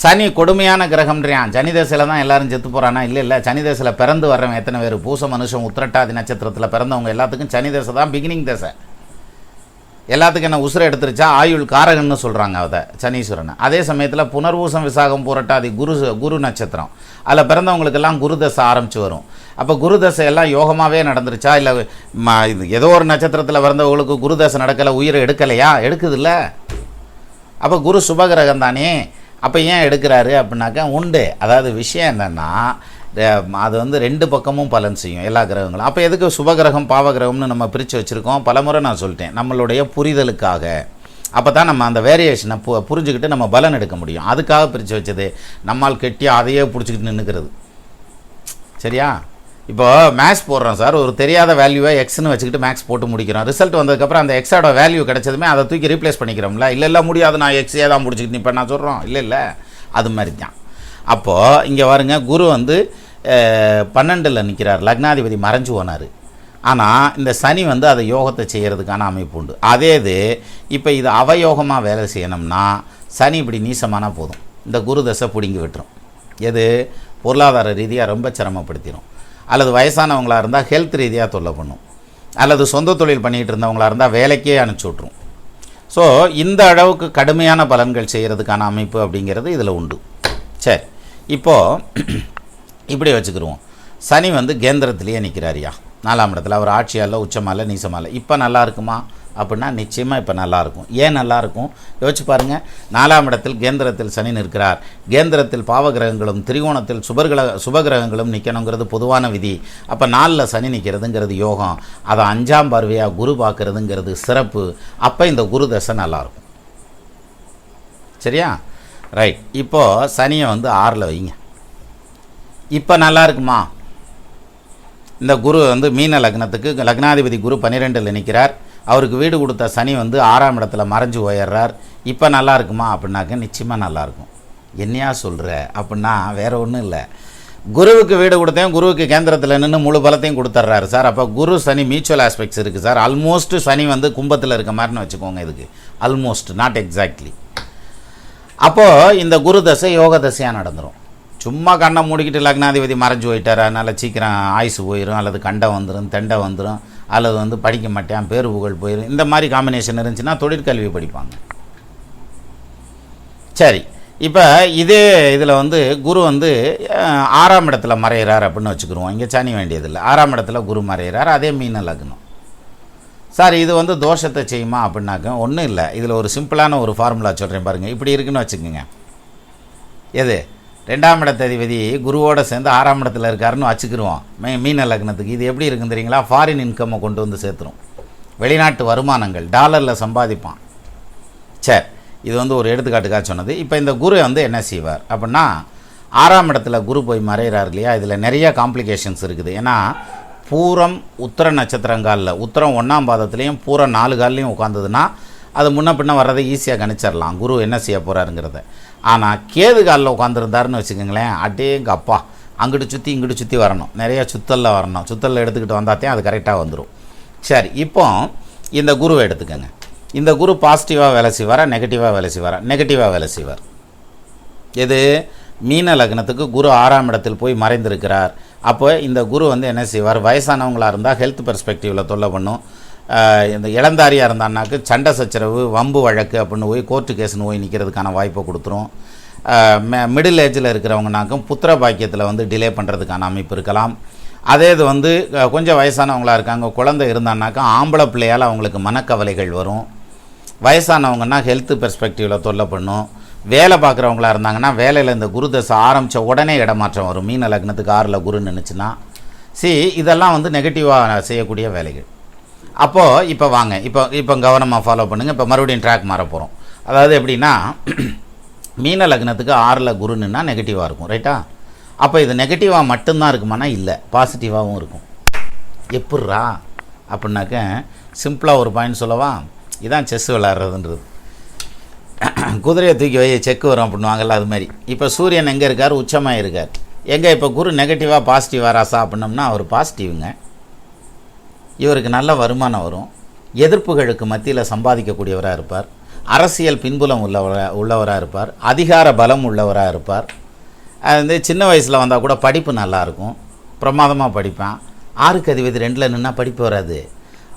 சனி கொடுமையான கிரகம்ன்றியான். சனி தசையில் தான் எல்லாரும் செத்து போகிறானா இல்லை இல்லை. சனி தசையில் பிறந்து வர்றவன் எத்தனை பேர்? பூச மனுஷன் உத்திரட்டாதி நட்சத்திரத்தில் பிறந்தவங்க எல்லாத்துக்கும் சனி தசை தான் பிகினிங் தசை. எல்லாத்துக்கும் என்ன உசுரை எடுத்துருச்சா? ஆயுள் காரகன்னு சொல்கிறாங்க அதை சனீஸ்வரனை. அதே சமயத்தில் புனர்வூசம் விசாகம் பூரட்டாதி குரு குரு நட்சத்திரம். அதில் பிறந்தவங்களுக்கெல்லாம் குரு தசை ஆரம்பித்து வரும். அப்போ குரு தசை எல்லாம் யோகமாகவே நடந்துருச்சா? இல்லை ம இது ஏதோ ஒரு நட்சத்திரத்தில் பிறந்தவங்களுக்கு குரு தசை நடக்கலை உயிரை எடுக்கலையா? எடுக்குதுல்ல. அப்போ குரு சுபகிரகம் தானே. அப்போ ஏன் எடுக்கிறாரு அப்படின்னாக்கா உண்டு. அதாவது விஷயம் என்னென்னா அது வந்து ரெண்டு பக்கமும் பலன் செய்யும் எல்லா கிரகங்களும். அப்போ எதுக்கு சுபகிரகம் பாவகிரகம்னு நம்ம பிரித்து வச்சுருக்கோம்? பலமுறை நான் சொல்லிட்டேன். நம்மளுடைய புரிதலுக்காக. அப்போ தான் நம்ம அந்த வேரியேஷனை பு புரிஞ்சுக்கிட்டு நம்ம பலன் எடுக்க முடியும். அதுக்காக பிரித்து வச்சது. நம்மால் கெட்டி அதையே பிடிச்சிக்கிட்டு நின்றுக்கிறது சரியா? இப்போ மேக்ஸ் போடுறோம் சார். ஒரு தெரியாத வேல்யூவை எக்ஸ்னு வச்சுக்கிட்டு மேக்ஸ் போட்டு முடிக்கிறோம். ரிசல்ட் வந்ததுக்கப்புறம் அந்த எக்ஸோட வேல்யூ கிடைச்சதுமே அதை தூக்கி ரீப்ளேஸ் பண்ணிக்கிறோம்ல. இல்லை இல்லை முடியாது. நான் எக்ஸே தான் முடிச்சுக்கிட்டு இப்போ நான் சொல்கிறோம் இல்லை இல்லை. அது மாதிரி தான். அப்போது இங்கே பாருங்க குரு வந்து பன்னெண்டில் நிற்கிறார் லக்னாதிபதி மறைஞ்சு போனார். ஆனால் இந்த சனி வந்து அதை யோகத்தை செய்கிறதுக்கான அமைப்பு உண்டு. அதே இது இப்போ இது அவயோகமாக வேலை செய்யணும்னா சனி இப்படி நீசமானால் போதும். இந்த குரு தசை பிடுங்கி விட்டுரும். எது? பொருளாதார ரீதியாக ரொம்ப சிரமப்படுத்திடும் அல்லது வயசானவங்களாக இருந்தால் ஹெல்த் ரீதியாக தொல்லை பண்ணும். அல்லது சொந்த தொழில் பண்ணிகிட்டு இருந்தவங்களாக இருந்தால் வேலைக்கே அனுப்பிச்சி விட்ரும் ஸோ இந்த அளவுக்கு கடுமையான பலன்கள் செய்கிறதுக்கான அமைப்பு அப்படிங்கிறது இதில் உண்டு. சரி. இப்போது இப்படி வச்சுக்கிடுவோம் சனி வந்து கேந்திரத்திலேயே நிற்கிறாரியா நாலாம் இடத்துல அவர் ஆட்சியால் உச்சமால நீசமால. இப்போ நல்லா இருக்குமா? அப்படின்னா நிச்சயமாக இப்போ நல்லாயிருக்கும் ஏன் நல்லாயிருக்கும் யோசிச்சு பாருங்கள் நாலாம் இடத்தில் கேந்திரத்தில் சனி நிற்கிறார். கேந்திரத்தில் பாவகிரகங்களும் திரிகோணத்தில் சுபர்கிரக சுபகிரகங்களும் நிற்கணுங்கிறது பொதுவான விதி. அப்போ நாலில் சனி நிற்கிறதுங்கிறது யோகம். அதை அஞ்சாம் பார்வையாக குரு பார்க்குறதுங்கிறது சிறப்பு. அப்போ இந்த குரு தசை நல்லாயிருக்கும் சரியா? ரைட் இப்போது சனியை வந்து ஆறில் வைங்க. இப்போ நல்லா இருக்குமா இந்த குரு வந்து மீன லக்னத்துக்கு லக்னாதிபதி குரு பன்னிரெண்டில் நிற்கிறார் அவருக்கு வீடு கொடுத்த சனி வந்து ஆறாம் இடத்துல மறைஞ்சு போயிடுறார் இப்போ நல்லா இருக்குமா அப்படின்னாக்க நிச்சயமாக நல்லாயிருக்கும் என்னையா சொல்கிற அப்படின்னா வேற ஒன்றும் இல்லை. குருவுக்கு வீடு கொடுத்தேன் குருவுக்கு கேந்திரத்தில் நின்று முழு பலத்தையும் கொடுத்துட்றாரு சார். அப்போ குரு சனி மியூச்சுவல் ஆஸ்பெக்ட்ஸ் இருக்குது சார். ஆல்மோஸ்ட் சனி வந்து கும்பத்தில் இருக்க மாதிரின்னு வச்சுக்கோங்க இதுக்கு. ஆல்மோஸ்ட் நாட் எக்ஸாக்ட்லி அப்போது இந்த குரு தசை யோக தசையாக நடந்துடும் சும்மா கண்ணை மூடிக்கிட்டு லக்னாதிபதி மறைஞ்சு போயிட்டார். அதனால் சீக்கிரம் ஆயுசு போயிடும் அல்லது கண்டை வந்துடும் தெண்டை வந்துடும் அல்லது வந்து படிக்க மாட்டேன் பேரு புகழ் போயிடும் இந்த மாதிரி காம்பினேஷன் இருந்துச்சுன்னா தொழிற்கல்வி படிப்பாங்க. சரி இப்போ இதே இதில் வந்து குரு வந்து ஆறாம் இடத்துல மறையிறார் அப்படின்னு வச்சுக்கிருவோம் இங்கே சனி வேண்டியதில்லை. ஆறாம் இடத்துல குரு மறையிறார் அதே மீன லக்னம். சார் இது வந்து தோஷத்தை செய்யுமா அப்படின்னாக்க ஒன்றும் இல்லை. இதில் ஒரு சிம்பிளான ஒரு ஃபார்முலா சொல்கிறேன் பாருங்கள் இப்படி இருக்குன்னு வச்சுக்கோங்க. எது? ரெண்டாம் இடத்ததிபதி குருவோடு சேர்ந்து ஆறாம் இடத்துல இருக்காருன்னு வச்சுக்கிருவோம் மீ மீன லக்னத்துக்கு. இது எப்படி இருக்குன்னு தெரியுங்களா? ஃபாரின் இன்கம்மை கொண்டு வந்து சேர்த்துரும். வெளிநாட்டு வருமானங்கள் டாலரில் சம்பாதிப்பான். சரி இது வந்து ஒரு எடுத்துக்காட்டுக்காக சொன்னது. இப்போ இந்த குரு வந்து என்ன செய்வார் அப்படின்னா ஆறாம் இடத்துல குரு போய் மறைகிறார் இல்லையா? இதில் நிறைய காம்ப்ளிகேஷன்ஸ் இருக்குது. ஏன்னா பூரம் உத்தர நட்சத்திரங்காலில் உத்தரம் ஒன்றாம் பாதத்துலேயும் பூரம் நாலு கால்லையும் உட்காந்ததுன்னா அது முன்ன பின்ன வர்றதை ஈஸியாக கணிச்சிடலாம். குரு என்ன செய்ய போகிறாருங்கிறத ஆனால் கேது காலில் உட்காந்துருந்தாருன்னு வச்சுக்கோங்களேன் அடேங்க அப்பா அங்கிட்டு சுற்றி இங்கிட்டு சுற்றி வரணும். நிறைய சுத்தலில் வரணும். சுத்தலில் எடுத்துக்கிட்டு வந்தாத்தையும் அது கரெக்டாக வந்துடும் சரி இப்போ இந்த குருவை எடுத்துக்கோங்க. இந்த குரு பாசிட்டிவாக வேலை செய்வாரா நெகட்டிவாக வேலை செய்வாரா? நெகட்டிவாக வேலை செய்வார். எது? மீன லக்னத்துக்கு குரு ஆறாம் இடத்தில் போய் மறைந்திருக்கிறார். அப்போ இந்த குரு வந்து என்ன செய்வார்? வயசானவங்களாக இருந்தால் ஹெல்த் பெர்ஸ்பெக்டிவில் தொல்லை பண்ணும். இந்த இளந்தாரியாக இருந்தான்னாக்கு சண்டை சச்சரவு வம்பு வழக்கு அப்படின்னு போய் கோர்ட்டு கேஸ்னு போய் நிற்கிறதுக்கான வாய்ப்பை கொடுத்துரும். மிடில் ஏஜில் இருக்கிறவங்கனாக்கும் புத்திர பாக்கியத்தில் வந்து டிலே பண்ணுறதுக்கான அமைப்பு இருக்கலாம். அதே இது வந்து கொஞ்சம் வயசானவங்களா இருக்காங்க குழந்தை இருந்தான்னாக்கா ஆம்பளை பிள்ளையால் அவங்களுக்கு மனக்கவலைகள் வரும். வயசானவங்கன்னா ஹெல்த் பெர்ஸ்பெக்டிவில் தொல்லை பண்ணும். வேலை பார்க்குறவங்களா இருந்தாங்கன்னா வேலையில் இந்த குரு தசை ஆரம்பித்த உடனே இடமாற்றம் வரும். மீன லக்னத்துக்கு ஆறில் குரு நினச்சின்னா. சி இதெல்லாம் வந்து நெகட்டிவாக செய்யக்கூடிய வேலைகள். அப்போது இப்போ வாங்க. இப்போ இப்போ கவனமாக ஃபாலோ பண்ணுங்கள் இப்போ மறுபடியும் ட்ராக் மாற போகிறோம் அதாவது எப்படின்னா மீன லக்னத்துக்கு ஆறில் குருன்னுன்னா நெகட்டிவாக இருக்கும் ரைட்டா அப்போ இது நெகட்டிவாக மட்டும்தான் இருக்குமானா இல்லை. பாசிட்டிவாகவும் இருக்கும். எப்பட்றா? அப்படின்னாக்க சிம்பிளாக ஒரு பாயிண்ட் சொல்லவா? இதான் செஸ் விளாட்றதுன்றது குதிரையை தூக்கி வை செக் வரும் அப்படின்வாங்கல்ல அது மாதிரி இப்போ சூரியன் எங்கே இருக்கார்? உச்சமாக இருக்கார் எங்கே இப்போ குரு நெகட்டிவாக பாசிட்டிவாக ராசா அப்படின்னம்னா அவர் பாசிட்டிவ்ங்க இவருக்கு நல்ல வருமானம் வரும். எதிர்ப்புகளுக்கு மத்தியில் சம்பாதிக்கக்கூடியவராக இருப்பார். அரசியல் பின்புலம் உள்ளவராக உள்ளவராக இருப்பார். அதிகார பலம் உள்ளவராக இருப்பார். அது வந்து சின்ன வயசில் வந்தால் கூட படிப்பு நல்லாயிருக்கும் பிரமாதமாக படிப்பான். ஆறுக்கு அதிபதி ரெண்டில் நின்னால் படிப்பு வராது.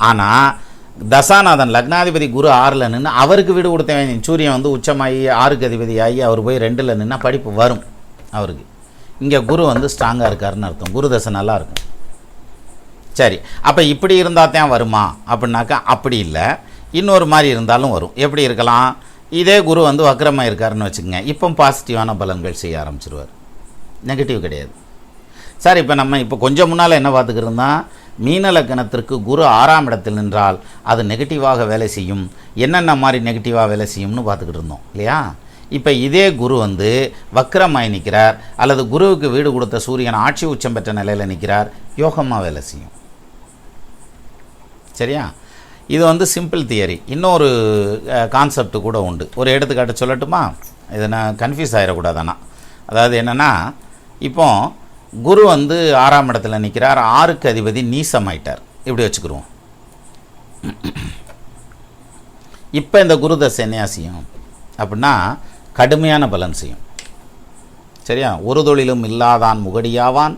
ஆனால் தசாநாதன் லக்னாதிபதி குரு ஆறில் நின்று அவருக்கு வீடு கொடுத்தவன். சூரியன் வந்து உச்சமாகி ஆறுக்கு அதிபதி ஆகி அவர் போய் ரெண்டில் நின்னால் படிப்பு வரும் அவருக்கு. இங்கே குரு வந்து ஸ்ட்ராங்காக இருக்காருன்னு அர்த்தம். குரு தசை நல்லாயிருக்கும் சரி அப்போ இப்படி இருந்தால் தான் வருமா? அப்படின்னாக்கா அப்படி இல்லை. இன்னொரு மாதிரி இருந்தாலும் வரும். எப்படி இருக்கலாம்? இதே குரு வந்து வக்கரமாக இருக்காருன்னு வச்சுக்கோங்க. இப்போ பாசிட்டிவான பலன்கள் செய்ய ஆரம்பிச்சிருவார். நெகட்டிவ் கிடையாது. சார் இப்போ நம்ம இப்போ கொஞ்சம் முன்னால் என்ன பார்த்துக்கிறோம்னா மீன லக்கணத்திற்கு குரு ஆறாம் இடத்தில் நின்றால் அது நெகட்டிவாக வேலை செய்யும். என்னென்ன மாதிரி நெகட்டிவாக வேலை செய்யும்னு பார்த்துக்கிட்டு இருந்தோம் இல்லையா? இப்போ இதே குரு வந்து வக்ரமாய் நிற்கிறார் அல்லது குருவுக்கு வீடு கொடுத்த சூரியன் ஆட்சி உச்சம் பெற்ற நிலையில் நிற்கிறார் யோகமாக வேலை செய்யும். சரியா? இது வந்து சிம்பிள் தியரி இன்னொரு கான்செப்ட் கூட உண்டு. ஒரு எடுத்துக்காட்டு சொல்லட்டுமா? இதை நான் கன்ஃபியூஸ் ஆகிடக்கூடாது ஆனால் அதாவது என்னென்னா இப்போ குரு வந்து ஆறாம் இடத்துல நிற்கிறார் ஆறுக்கு அதிபதி நீசமாயிட்டார் இப்படி வச்சுக்கிருவோம். இப்போ இந்த குரு தசை என்ன செய்யும்? அப்படின்னா கடுமையான பலன் செய்யும். சரியா? ஒரு தொழிலும் இல்லாதான் முகடியாவான்.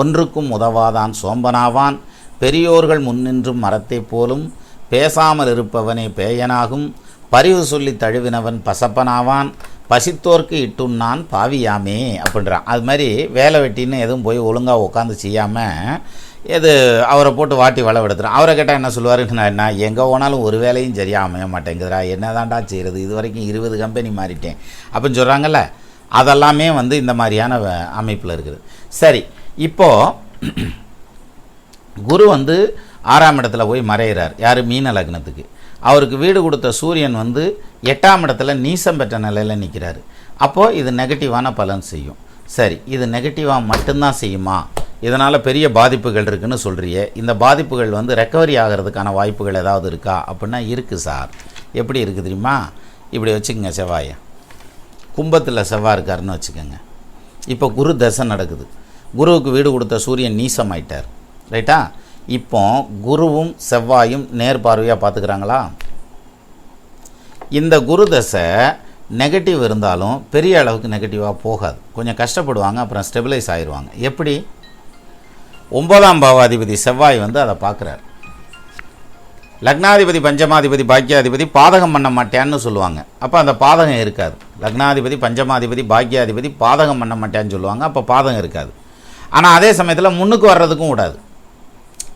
ஒன்றுக்கும் உதவாதான் சோம்பனாவான். பெரியோர்கள் முன்னின்றும் மரத்தைப் போலும் பேசாமல் இருப்பவனே பேயனாகும். பரிவு சொல்லி தழுவினவன் பசப்பனாவான். பசித்தோர்க்கு இட்டுன்னான் பாவியாமே அப்படின்றான் அது மாதிரி வேலை வெட்டின்னு எதுவும் போய் ஒழுங்காக உட்காந்து செய்யாமல் எது அவரை போட்டு வாட்டி வளவெடுத்துறான் அவரை கேட்டால் என்ன சொல்லுவார் நான் என்ன எங்கே போனாலும் ஒரு வேலையும் சரியாக அமைய மாட்டேங்குதுடா. என்னதான்டா செய்கிறது இது வரைக்கும் இருபது கம்பெனி மாறிட்டேன் அப்படின்னு சொல்கிறாங்கல்ல அதெல்லாமே வந்து இந்த மாதிரியான அமைப்பில் இருக்குது. சரி இப்போது குரு வந்து ஆறாம் இடத்துல போய் மறைகிறார் யார்? மீன லக்னத்துக்கு. அவருக்கு வீடு கொடுத்த சூரியன் வந்து எட்டாம் இடத்துல நீசம் பெற்ற நிலையில் நிற்கிறாரு அப்போது இது நெகட்டிவான பலன் செய்யும். சரி இது நெகட்டிவாக மட்டும்தான் செய்யுமா? இதனால் பெரிய பாதிப்புகள் இருக்குன்னு சொல்கிறியே இந்த பாதிப்புகள் வந்து ரெக்கவரி ஆகிறதுக்கான வாய்ப்புகள் ஏதாவது இருக்கா? அப்படின்னா இருக்குது சார். எப்படி இருக்குது தெரியுமா? இப்படி வச்சுக்கோங்க செவ்வாயை. கும்பத்தில் செவ்வாய் இருக்காருன்னு வச்சுக்கோங்க. இப்போ குரு தசை நடக்குது. குருவுக்கு வீடு கொடுத்த சூரியன் நீசமாயிட்டார். ரைட்டா? இப்போ குருவும் செவ்வாயும் நேர்பார்வையாக பார்த்துக்கிறாங்களா? இந்த குரு தசை நெகட்டிவ் இருந்தாலும் பெரிய அளவுக்கு நெகட்டிவாக போகாது. கொஞ்சம் கஷ்டப்படுவாங்க அப்புறம் ஸ்டெபிலைஸ் ஆயிடுவாங்க எப்படி? ஒன்பதாம் பாவாதிபதி செவ்வாய் வந்து அதை பார்க்குறார். லக்னாதிபதி பஞ்சமாதிபதி பாக்கியாதிபதி பாதகம் பண்ண மாட்டேன்னு சொல்லுவாங்க. அப்போ அந்த பாதகம் இருக்காது. லக்னாதிபதி பஞ்சமாதிபதி பாக்கியாதிபதி பாதகம் பண்ண மாட்டேன்னு சொல்லுவாங்க. அப்போ பாதகம் இருக்காது. ஆனால் அதே சமயத்தில் முன்னுக்கு வர்றதுக்கும் விடாது.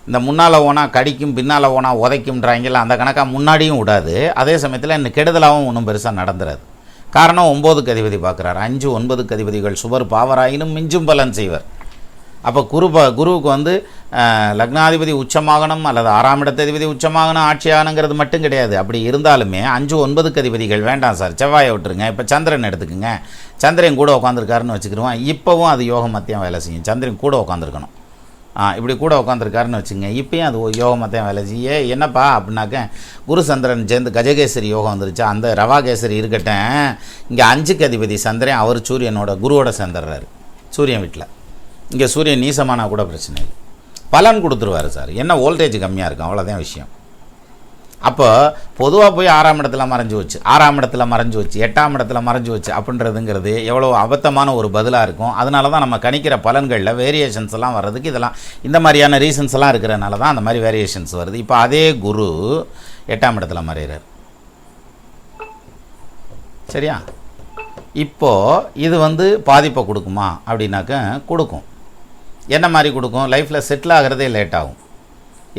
இந்த முன்னால் ஓனால் கடிக்கும் பின்னால் ஓனால் உதைக்கும்ன்றாங்கல்ல அந்த கணக்காக முன்னாடியும் விடாது. அதே சமயத்தில் இன்னும் கெடுதலாகவும் ஒன்றும் பெருசாக நடந்துடாது காரணம் ஒம்போதுக்கு அதிபதி பார்க்குறாரு அஞ்சு ஒன்பதுக்கு அதிபதிகள் சுவர் பாவராயினும் மிஞ்சும் பலன் செய்வர். அப்போ குரு ப குருவுக்கு வந்து லக்னாதிபதி உச்சமாகணும் அல்லது ஆறாம் இடத்ததிபதி உச்சமாகணும் ஆட்சியாகணுங்கிறது மட்டும் கிடையாது. அப்படி இருந்தாலுமே அஞ்சு ஒன்பதுக்கு அதிபதிகள் வேண்டாம் சார் செவ்வாயை விட்டுருங்க. இப்போ சந்திரன் எடுத்துக்கோங்க. சந்திரன் கூட உட்காந்துருக்காருன்னு வச்சுக்கிருவோம் இப்போவும் அது யோக மத்தியம் வேலை செய்யும். சந்திரன் கூட உட்காந்துருக்கணும் இப்படி கூட உட்காந்துருக்காருன்னு வச்சுங்க இப்போயும் அது யோகமாக தான் வேலை செய்ய என்னப்பா அப்படின்னாக்க குரு சந்திரன் சேர்ந்து கஜகேசரி யோகம் வந்துருச்சு. அந்த ரவாகேசரி இருக்கட்டும் இங்கே அஞ்சுக்கு அதிபதி சந்திரன் அவர் சூரியனோட குருவோட சேர்ந்துடுறாரு. சூரியன் வீட்டில் இங்கே சூரியன் நீசமானா கூட பிரச்சனை இல்லை. பலன் கொடுத்துருவாரு சார். என்ன வோல்டேஜ் கம்மியாக இருக்கும் அவ்வளோதான் விஷயம். அப்போ பொதுவாக போய் ஆறாம் இடத்துல மறைஞ்சு வச்சு ஆறாம் இடத்துல மறைஞ்சு வச்சு எட்டாம் இடத்துல மறைஞ்சு வச்சு அப்படின்றதுங்கிறது எவ்வளோ அபத்தமான ஒரு பதிலாக இருக்கும். அதனால தான் நம்ம கணிக்கிற பலன்களில் வேரியேஷன்ஸ் எல்லாம் வர்றதுக்கு இதெல்லாம் இந்த மாதிரியான ரீசன்ஸ் எல்லாம் இருக்கிறனால தான் அந்த மாதிரி வேரியேஷன்ஸ் வருது. இப்போ அதே குரு எட்டாம் இடத்துல மறைகிறார் சரியா? இப்போது இது வந்து பாதிப்பை கொடுக்குமா? அப்படின்னாக்க கொடுக்கும். என்ன மாதிரி கொடுக்கும்? லைஃப்பில் செட்டில் ஆகிறதே லேட் ஆகும்.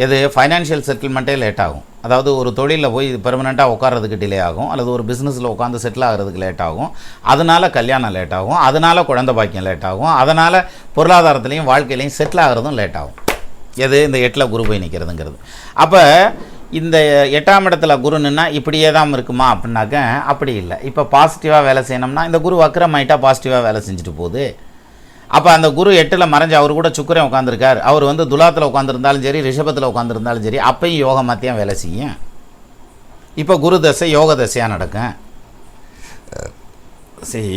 எது? ஃபைனான்ஷியல் செட்டில்மெண்ட்டே லேட் ஆகும். அதாவது ஒரு தொழிலில் போய் பெர்மனெண்ட்டாக உட்காரதுக்கு டிலே ஆகும். அல்லது ஒரு பிஸ்னஸில் உட்காந்து செட்டில் ஆகிறதுக்கு லேட் ஆகும். அதனால் கல்யாணம் லேட் ஆகும். அதனால் குழந்தை பாக்கியம் லேட் ஆகும். அதனால் பொருளாதாரத்துலேயும் வாழ்க்கையிலையும் செட்டில் ஆகிறதும் லேட் ஆகும். எது? இந்த எட்டில் குரு போய் நிற்கிறதுங்கிறது அப்போ இந்த எட்டாம் இடத்துல குரு நின்னா இப்படியே தான் இருக்குமா அப்படின்னாக்க அப்படி இல்லை. இப்போ பாசிட்டிவாக வேலை செய்யணும்னா இந்த குரு வக்கரமாயிட்டா பாசிட்டிவாக வேலை செஞ்சுட்டு போகுது. அப்போ அந்த குரு எட்டில் மறைஞ்சு அவர் கூட சுக்கரன் உட்காந்துருக்கார் அவர் வந்து துலாத்தில் உட்காந்துருந்தாலும் சரி ரிஷபத்தில் உட்காந்துருந்தாலும் சரி அப்பையும் யோக மாத்தியம் வேலை செய்யும். இப்போ குரு தசை யோக தசையாக நடக்கும். சரி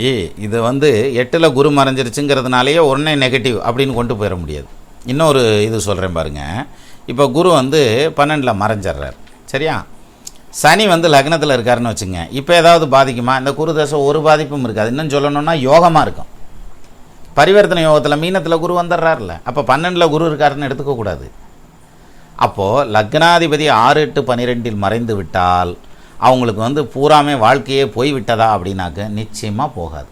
இது வந்து எட்டில் குரு மறைஞ்சிருச்சுங்கிறதுனாலேயே உடனே நெகட்டிவ் அப்படின்னு கொண்டு போயிட முடியாது. இன்னொரு இது சொல்கிறேன் பாருங்கள் இப்போ குரு வந்து பன்னெண்டில் மறைஞ்சிட்றார் சரியா? சனி வந்து லக்னத்தில் இருக்காருன்னு வச்சுங்க இப்போ ஏதாவது பாதிக்குமா? இந்த குரு தசை ஒரு பாதிப்பும் இருக்காது. இன்னும் சொல்லணும்னா யோகமாக இருக்கும். பரிவர்த்தனை யோகத்தில் மீனத்தில் குரு வந்துடுறாருல அப்போ பன்னெண்டில் குரு இருக்காருன்னு எடுத்துக்கக்கூடாது அப்போது லக்னாதிபதி ஆறு எட்டு பன்னிரெண்டில் மறைந்து விட்டால் அவங்களுக்கு வந்து பூராமே வாழ்க்கையே போய் விட்டதா அப்படின்னாக்க நிச்சயமாக போகாது.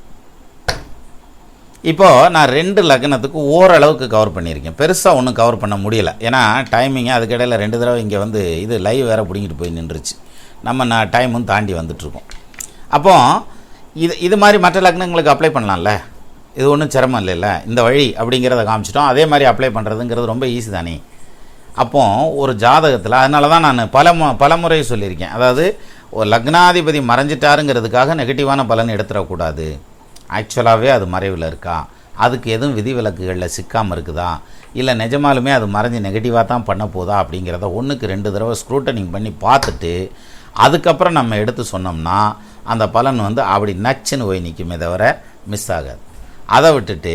இப்போது நான் ரெண்டு லக்னத்துக்கு ஓரளவுக்கு கவர் பண்ணியிருக்கேன். பெருசாக ஒன்றும் கவர் பண்ண முடியலை. ஏன்னா டைமிங்கு அதுக்கிடையில் ரெண்டு தடவை இங்கே வந்து இது லைவ் வேறு பிடிங்கிட்டு போய் நின்றுச்சு. நம்ம நான் டைமும் தாண்டி வந்துட்ருக்கோம் அப்போது இது இது மாதிரி மற்ற லக்னங்களுக்கு அப்ளை பண்ணலாம்ல? இது ஒன்றும் சிரமம் இல்லைல்ல. இந்த வழி அப்படிங்கிறத காமிச்சிட்டோம். அதே மாதிரி அப்ளை பண்ணுறதுங்கிறது ரொம்ப ஈஸி தானே. அப்போ ஒரு ஜாதகத்தில் அதனால தான் நான் பல மு பல முறை சொல்லியிருக்கேன். அதாவது ஒரு லக்னாதிபதி மறைஞ்சிட்டாருங்கிறதுக்காக நெகட்டிவான பலன் எடுத்துடக்கூடாது. ஆக்சுவலாகவே அது மறைவில் இருக்கா? அதுக்கு எதுவும் விதிவிலக்குகளில் சிக்காமல் இருக்குதா? இல்லை நிஜமாலுமே அது மறைஞ்சு நெகட்டிவாக தான் பண்ண போதா? அப்படிங்கிறத ஒன்றுக்கு ரெண்டு தடவை ஸ்க்ரூட்டனிங் பண்ணி பார்த்துட்டு அதுக்கப்புறம் நம்ம எடுத்து சொன்னோம்னா அந்த பலன் வந்து அப்படி நச்சுன்னு போய் நிற்குமே தவிர மிஸ் ஆகாது. அதை விட்டுட்டு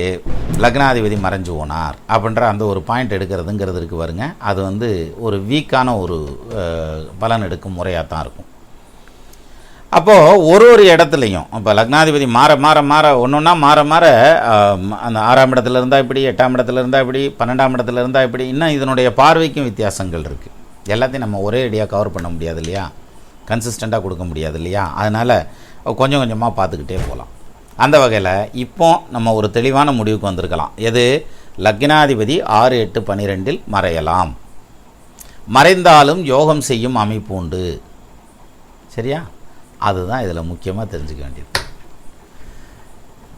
லக்னாதிபதி மறைஞ்சு போனார் அப்படின்ற அந்த ஒரு பாயிண்ட் எடுக்கிறதுங்கிறது இருக்குது பாருங்க. அது வந்து ஒரு வீக்கான ஒரு பலன் எடுக்கும் முறையாக தான் இருக்கும். அப்போது ஒரு ஒரு இடத்துலையும் இப்போ லக்னாதிபதி மாற மாற மாற ஒன்று ஒன்றா மாற மாற அந்த ஆறாம் இடத்துல இருந்தால் இப்படி எட்டாம் இடத்துல இருந்தால் இப்படி பன்னெண்டாம் இடத்துல இருந்தால் இப்படி இன்னும் இதனுடைய பார்வைக்கும் வித்தியாசங்கள் இருக்குது எல்லாத்தையும் நம்ம ஒரே அடியாக கவர் பண்ண முடியாது இல்லையா? கன்சிஸ்டண்ட்டாக கொடுக்க முடியாது இல்லையா? அதனால் கொஞ்சம் கொஞ்சமாக பார்த்துக்கிட்டே போகலாம் அந்த வகையில் இப்போ நம்ம ஒரு தெளிவான முடிவுக்கு வந்திருக்கலாம். எது? லக்னாதிபதி ஆறு எட்டு பன்னிரெண்டில் மறையலாம். மறைந்தாலும் யோகம் செய்யும் அமைப்பு உண்டு. சரியா? அதுதான் இதில் முக்கியமாக தெரிஞ்சுக்க வேண்டியது.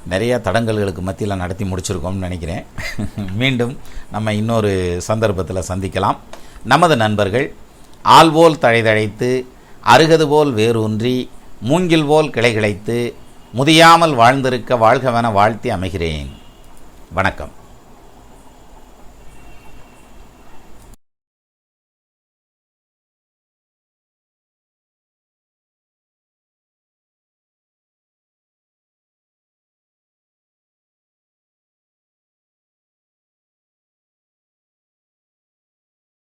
நிறைய தடங்கல்களுக்கு மத்தியில் நடத்தி முடிச்சிருக்கோம்னு நினைக்கிறேன். மீண்டும் நம்ம இன்னொரு சந்தர்ப்பத்தில் சந்திக்கலாம். நமது நண்பர்கள் ஆள்போல் தழைதழைத்து அருகது போல் வேரூன்றி மூங்கில் போல் கிளை கிளைத்து முதியாமல் வாழ்ந்திருக்க வாழ்கவென வாழ்த்தி அமைகிறேன். வணக்கம்.